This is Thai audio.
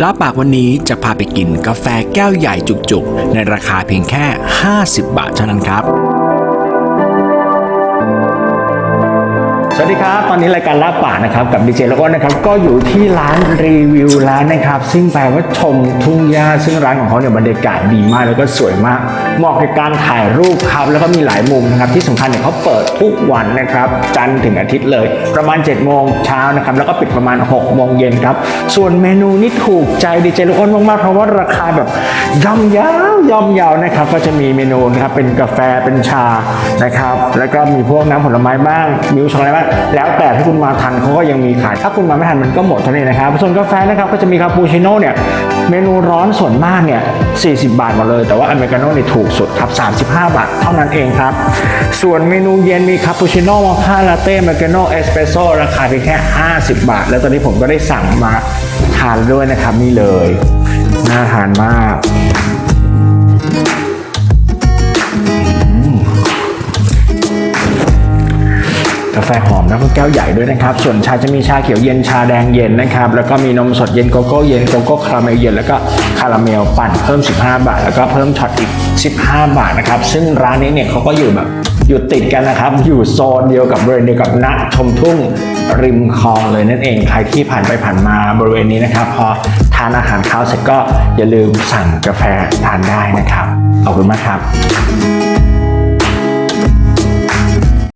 แล้วปากวันนี้จะพาไปกินกาแฟแก้วใหญ่จุกๆ ในราคาเพียงแค่ 50 บาทเท่านั้นครับ สวัสดีครับ ตอนนี้รายการลาบป่านะครับกับดีเจแล้วก็นะครับก็อยู่ที่ร้านรีวิวร้านนะครับซึ่งแปลว่าชมทุ่งหญ้าซึ่งร้านของเขาเนี่ยบรรยากาศดีมากแล้วก็สวยมากเหมาะกับการถ่ายรูปครับแล้วก็มีหลายมุมนะครับที่สำคัญเนี่ยเขาเปิดทุกวันนะครับจันทร์ถึงอาทิตย์เลย ประมาณ7จ็ดโมงเช้านะครับแล้วก็ปิดประมาณ6กโมงเย็นครับส่วนเมนูนี่ถูกใจดีเจลูกอ้นมากๆเพราะว่าราคาแบบย่อมยาวย่อมยาวนะครับก็จะมีเมนูนะครับเป็นกาแฟเป็นชานะครับแล้วก็มีพวกน้ำผลไม้บ้างมิลค์ช็อกโกแลตบ้างแล้วแต่ถ้าคุณมาทันเขาก็ยังมีขาย ถ้าคุณมาไม่ทันมันก็หมดเท่านี้นะครับ ส่วนกาแฟนะครับก็จะมีคาปูชิโน่เนี่ยเมนูร้อนส่วนมากเนี่ย 40 บาทหมดเลย แต่ว่าอเมริกาโน่เนี่ยถูกสุดครับ 35 บาทเท่านั้นเองครับ ส่วนเมนูเย็นมีคาปูชิโน่มอคค่าลาเต้อเมริกาโน่เอสเปรสโซ่ราคาเพียงแค่ 50 บาท แล้วตอนนี้ผมก็ได้สั่งมาทานด้วยนะครับนี่เลย น่าทานมาก กาแฟหอมนะเป็แก้วใหญ่ด้วยนะครับ ส่วนชาจะมีชาเขียวเย็นชาแดงเย็นนะครับ แล้วก็มีนมสดเย็นโกโก้เย็นโกโก้คาราเมลเย็นแล้วก็คาราเมลปั่นเพิ่ม 15 บาท แล้วก็เพิ่มช็อตอีก 15 บาทนะครับ ซึ่งร้านนี้เนี่ยเขาก็อยู่แบบอยู่ติดกันนะครับ อยู่โซนเดียวกับบริเวณเดียวกับณชมทุ่งริมคลองเลยนั่นเอง ใครที่ผ่านไปผ่านมาบริเวณนี้นะครับ พอทานอาหารข้าวเสร็จก็อย่าลืมสั่งกาแฟทานได้นะครับ ขอบคุณมากครับ